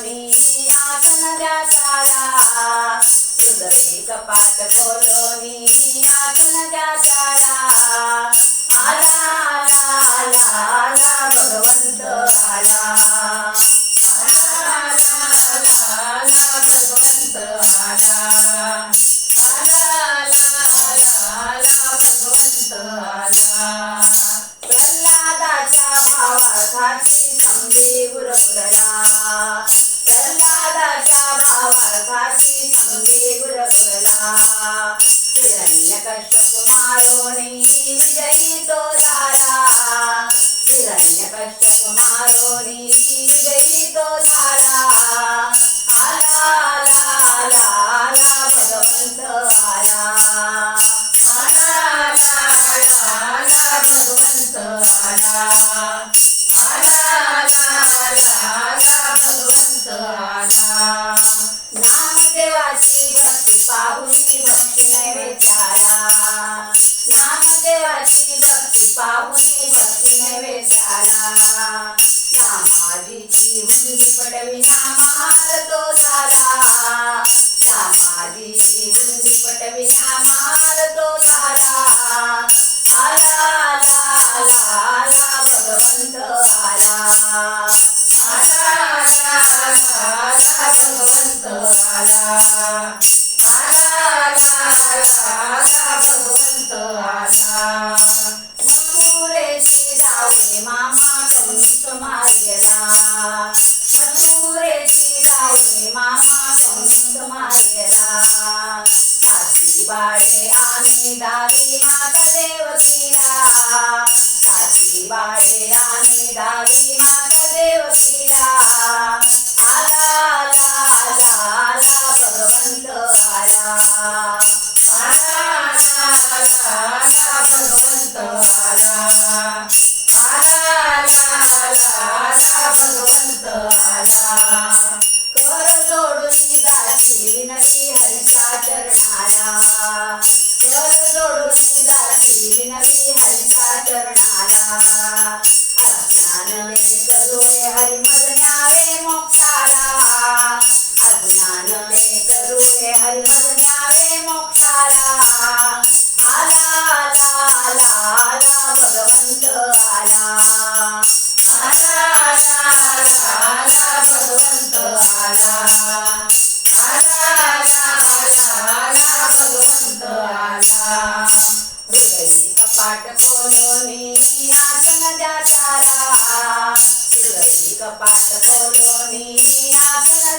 खोलोनी आसन व्यासाला हृदय कपाट खोलोनी आसन व्यासाला आला आला आला आला भगवंत आला प्रल्हादाच्या भावासाठी थांबली गुरवला प्रल्हादाच्या भावार्थाची समजी गुरगुरला हिरण्य कष्ट कुमारोनी विजयी तो झाला. हिरण्य कष्ट कुमारोनी विजयी तो झाला. आला आला आला आला भगवंत आला आला आला आला भगवंत आला. पाहुनी भक्ती नैवेद्याला. नामदेवाची भक्ती पाहुनी भक्ती नैवेद्याला. नामाजीची हुंडी पटवी नाम मारलेला साती बाळे आणि दावी माता देवकीला. साती बाळे आणि दावी माता देवकीला करुणे हरिमद न्यावे मोक्षाला आला आला आला आला भगवंत आला आला आला आला आला भगवंत आला आला आला आला आला भगवंत आला कपाट खोलोनी आसन द्याचाला कपाट खोलोनी आसन